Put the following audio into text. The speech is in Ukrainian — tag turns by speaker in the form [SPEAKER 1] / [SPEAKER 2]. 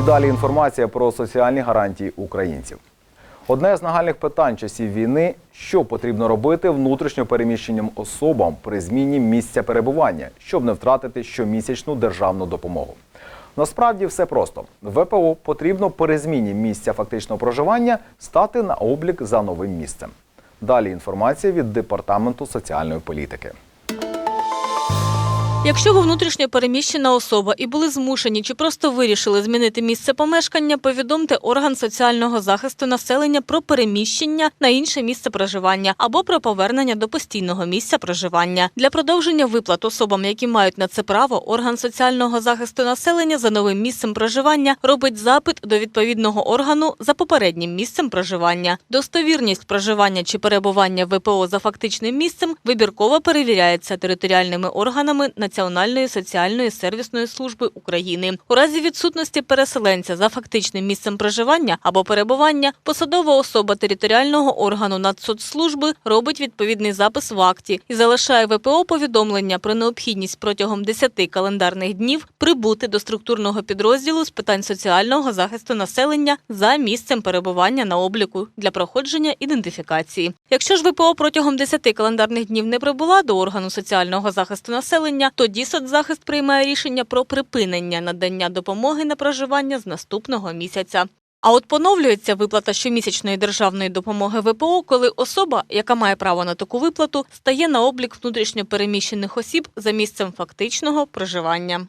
[SPEAKER 1] І далі інформація про соціальні гарантії українців. Одне з нагальних питань часів війни що потрібно робити внутрішньо переміщеним особам при зміні місця перебування, щоб не втратити щомісячну державну допомогу. Насправді все просто. ВПО потрібно при зміні місця фактичного проживання стати на облік за новим місцем. Далі інформація від департаменту соціальної політики.
[SPEAKER 2] Якщо ви внутрішньо переміщена особа і були змушені чи просто вирішили змінити місце помешкання, повідомте орган соціального захисту населення про переміщення на інше місце проживання або про повернення до постійного місця проживання. Для продовження виплат особам, які мають на це право, орган соціального захисту населення за новим місцем проживання робить запит до відповідного органу за попереднім місцем проживання. Достовірність проживання чи перебування ВПО за фактичним місцем вибірково перевіряється територіальними органами Національної соціальної сервісної служби України. У разі відсутності переселенця за фактичним місцем проживання або перебування посадова особа територіального органу Нацсоцслужби робить відповідний запис в акті і залишає ВПО повідомлення про необхідність протягом 10 календарних днів прибути до структурного підрозділу з питань соціального захисту населення за місцем перебування на обліку для проходження ідентифікації. Якщо ж ВПО протягом 10 календарних днів не прибула до органу соціального захисту населення, тоді соцзахист приймає рішення про припинення надання допомоги на проживання з наступного місяця. А от поновлюється виплата щомісячної державної допомоги ВПО, коли особа, яка має право на таку виплату, стає на облік внутрішньо переміщених осіб за місцем фактичного проживання.